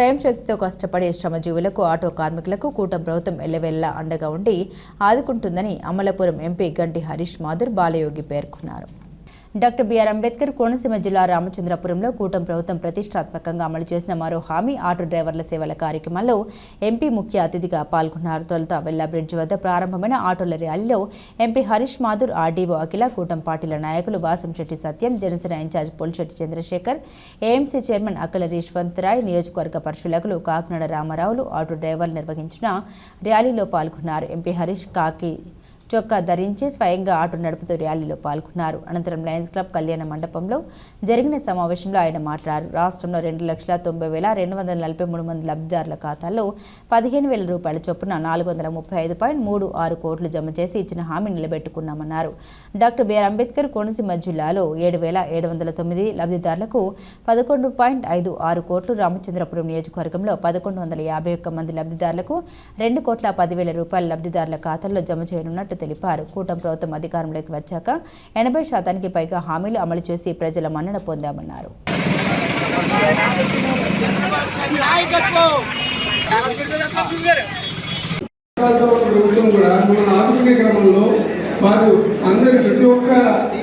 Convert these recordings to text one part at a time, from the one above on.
స్వయం శక్తితో కష్టపడే శ్రమజీవులకు ఆటో కార్మికులకు కూటమి ప్రభుత్వం ఎల్లవెల్లా అండగా ఉండి ఆదుకుంటుందని అమలాపురం ఎంపీ గంటి హరీష్ మాధుర్ బాలయోగి పేర్కొన్నారు. డాక్టర్ బిఆర్ అంబేద్కర్ కోనసీమ జిల్లా రామచంద్రపురంలో కూటమి ప్రభుత్వం ప్రతిష్టాత్మకంగా అమలు చేసిన మరో హామీ ఆటో డ్రైవర్ల సేవల కార్యక్రమంలో ఎంపీ ముఖ్య అతిథిగా పాల్గొన్నారు. తొలుత వెల్లా బ్రిడ్జ్ వద్ద ప్రారంభమైన ఆటోల ర్యాలీలో ఎంపీ హరీష్ మాధుర్ ఆర్డీఓ అఖిల కూటమి పార్టీల నాయకులు Vasamsetti Satyam Janasena incharge Polisetti Chandrasekhar AMC chairman Akkala Rishwanth Rai నియోజకవర్గ పరిశీలకులు కాకినాడ రామారావులు ఆటో డ్రైవర్లు నిర్వహించిన ర్యాలీలో పాల్గొన్నారు. ఎంపీ హరీష్ కాకి చొక్కా ధరించి స్వయంగా ఆటో నడుపుతూ ర్యాలీలో పాల్గొన్నారు. అనంతరం లయన్స్ క్లబ్ కళ్యాణ మండపంలో జరిగిన సమావేశంలో ఆయన మాట్లాడారు. రాష్ట్రంలో రెండు లక్షల తొంభై వేల రెండు వందల నలభై మూడు మంది లబ్ధిదారుల ఖాతాల్లో పదిహేను వేల రూపాయల చొప్పున నాలుగు వందల ముప్పై ఐదు పాయింట్ మూడు ఆరు కోట్లు జమ చేసి ఇచ్చిన హామీ నిలబెట్టుకున్నామన్నారు. Doctor B R Ambedkar Konaseema జిల్లాలో ఏడు వేల ఏడు వందల తొమ్మిది లబ్ధిదారులకు పదకొండు పాయింట్ ఐదు ఆరు కోట్లు రామచంద్రపురం నియోజకవర్గంలో పదకొండు వందల యాభై ఒక్క మంది లబ్ధిదారులకు రెండు కోట్ల పదివేల రూపాయల లబ్ధిదారుల ఖాతాల్లో జమ చేయనున్నట్టు తెలిపారు. కూటమి ప్రభుత్వం అధికారంలోకి వచ్చాక ఎనభై శాతానికి పైగా హామీలు అమలు చేసి ప్రజల మన్నన పొందామన్నారు. ప్రభుత్వం కూడా మన ఆధునిక క్రమంలో వారు అందరి ప్రతి ఒక్క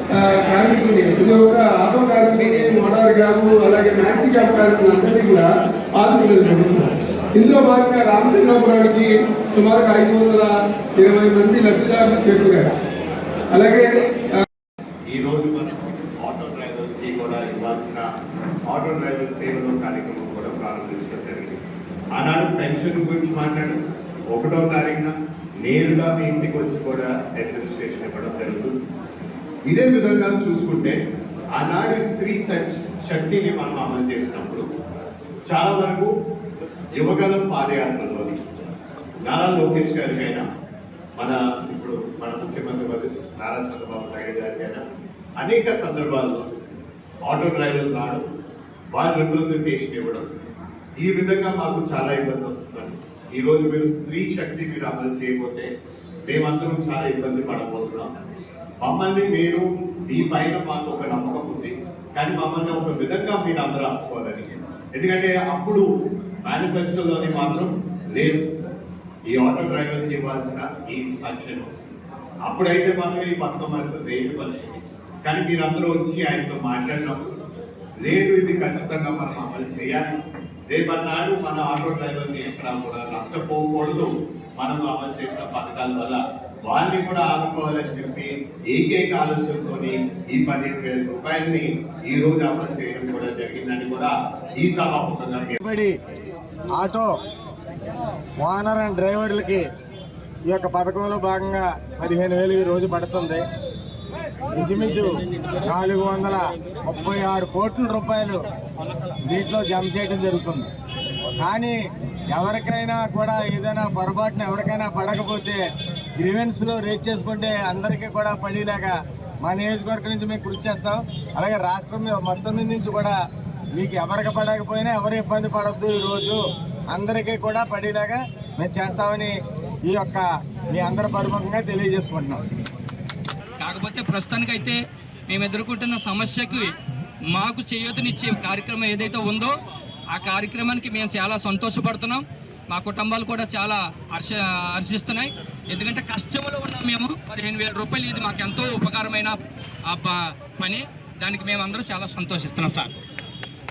ఆ, కార్మికుడిని ప్రతి ఒక్క ఆటో కార్మికుడిని మోటార్ గ్రాము అలాగే మ్యాక్సీ క్యాబ్ కార్మికులు అందరినీ కూడా ఆదుకునేది ప్రభుత్వం ఇందులో భాగంగా రామచంద్రపురానికి సుమారుగా ఐదు వందల ఇరవై మంది లబ్ధిదారులు చేరుకున్నారు. అలాగే ఈ రోజు మనం ఆటో డ్రైవర్కి కూడా ఇవ్వాల్సిన ఆటో డ్రైవర్ సేవలు కార్యక్రమం కూడా ప్రారంభించడం జరిగింది. ఆనాడు పెన్షన్ గురించి మాట్లాడు. ఒకటో తారీఖున నేరుగా మీ ఇంటికి వచ్చి కూడా అడ్మినిస్ట్రేషన్ ఇవ్వడం జరుగుతుంది. ఇదే విధంగా చూసుకుంటే ఆనాడు స్త్రీ శక్తిని మనం అమలు చేసినప్పుడు చాలా వరకు యువగలం పాదయాత్రలోని నారా లోకేష్ గారికైనా మన ఇప్పుడు మన ముఖ్యమంత్రి వర్గ నారా చంద్రబాబు నాయుడు గారికైనా అనేక సందర్భాల్లో ఆటో డ్రైవర్లు రావడం వారి రిప్రజెంటేషన్ ఇవ్వడం ఈ విధంగా మాకు చాలా ఇబ్బంది వస్తున్నాడు ఈరోజు మీరు స్త్రీ శక్తి మీరు అమలు చేయకపోతే మేమందరం చాలా ఇబ్బంది పడబోతున్నాం. మమ్మల్ని మీరు మీ పైన మాకు ఒక నమ్మకం ఉంది. కానీ మమ్మల్ని ఒక విధంగా మీరు అందరూ ఆపుకోవాలని ఎందుకంటే అప్పుడు మేనిఫెస్టోలోని మాత్రం లేదు ఈ ఆటో డ్రైవర్కి ఇవ్వాల్సిన ఈ సంక్షేమం అప్పుడైతే మాత్రం ఈ పథకం అసలు లేని పరిస్థితి. కానీ మీరందరూ వచ్చి ఆయనతో మాట్లాడినప్పుడు లేదు ఇది ఖచ్చితంగా మనం అమలు చేయాలి. రేపన్నాడు మన ఆటో డ్రైవర్ని ఎక్కడ కూడా నష్టపోకూడదు. మనం అమలు చేసిన పథకాల వల్ల వాళ్ళని కూడా ఆదుకోవాలని చెప్పి ఏకైక ఆలోచనతోని ఈ పదిహేను వేల రూపాయలని ఈ రోజు అమలు చేయడం కూడా జరిగిందని కూడా ఈ సభాముఖంగా ఆటో ఓనర్ అండ్ డ్రైవర్లకి ఈ యొక్క పథకంలో భాగంగా పదిహేను వేలు ఈ రోజు పడుతుంది. ఇంచుమించు నాలుగు వందల ముప్పై ఆరు కోట్ల రూపాయలు దీంట్లో జమ చేయడం జరుగుతుంది. కానీ ఎవరికైనా కూడా ఏదైనా పొరపాటున ఎవరికైనా పడకపోతే గ్రీవెన్స్లో రేట్ చేసుకుంటే అందరికీ కూడా పడేలాగా మా నియోజకవర్గం నుంచి మేము కృషి చేస్తాం. అలాగే రాష్ట్రం మీద మొత్తం మీద నుంచి కూడా మీకు ఎవరికి పడకపోయినా ఎవరు ఇబ్బంది పడద్దు ఈరోజు అందరికీ కూడా పడేలాగా మేము చేస్తామని ఈ యొక్క మీ అందరి పరముఖంగా తెలియజేసుకుంటున్నాం. కాకపోతే ప్రస్తుతానికైతే మేము ఎదుర్కొంటున్న సమస్యకి మాకు చేయూతనిచ్చే కార్యక్రమం ఏదైతే ఉందో ఆ కార్యక్రమానికి మేము చాలా సంతోషపడుతున్నాం. మా కుటుంబాలు కూడా చాలా హర్ష హర్షిస్తున్నాయి. ఎందుకంటే కష్టంలో ఉన్నాం మేము. పదిహేను వేల రూపాయలు ఇది మాకు ఎంతో ఉపకారమైన ఆ ప- పని. దానికి మేము అందరూ చాలా సంతోషిస్తున్నాం సార్.